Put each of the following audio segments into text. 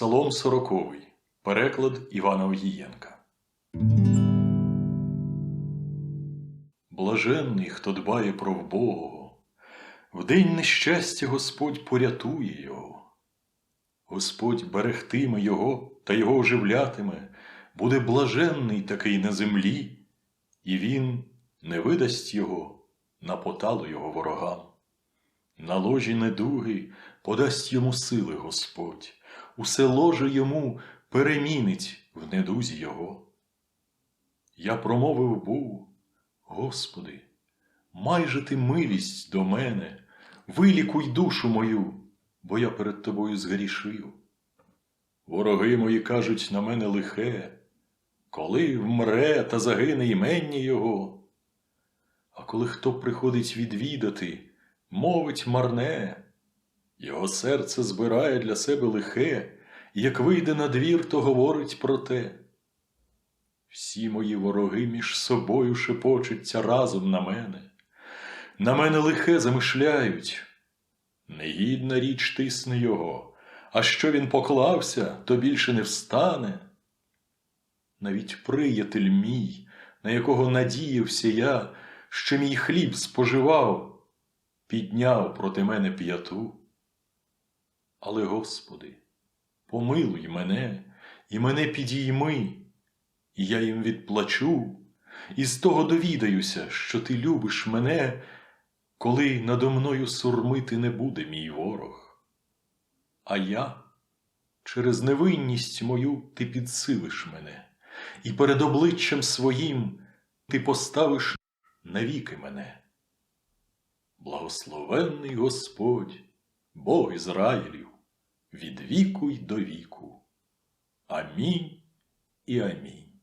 Псалом сороковий. Переклад Івана Огієнка. Блаженний, хто дбає про вбогого. В день нещастя Господь порятує його. Господь берегтиме його та його оживлятиме, буде блаженний такий на землі, і він не видасть його на поталу його ворогам. На ложі недуги подасть йому сили Господь, усе ложе йому перемінить в недузі його. Я промовив був, Господи, майже ти милість до мене, вилікуй душу мою, бо я перед тобою згрішив. Вороги мої кажуть на мене лихе, коли вмре та загине імення його. А коли хто приходить відвідати, мовить марне, його серце збирає для себе лихе, як вийде на двір, то говорить про те. Всі мої вороги між собою шепочуться разом на мене, на мене лихе замишляють. Негідна річ тисне його, а що він поклався, то більше не встане. Навіть приятель мій, на якого надіявся я, що мій хліб споживав, підняв проти мене п'яту. Але, Господи, помилуй мене і мене підійми, і я їм відплачу, і з того довідаюся, що ти любиш мене, коли надо мною сурмити не буде мій ворог. А я через невинність мою ти підсилиш мене, і перед обличчям своїм ти поставиш навіки мене. Благословенний Господь, Бог Ізраїлів, від віку й до віку. Амінь і амінь.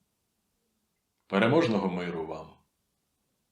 Переможного миру вам!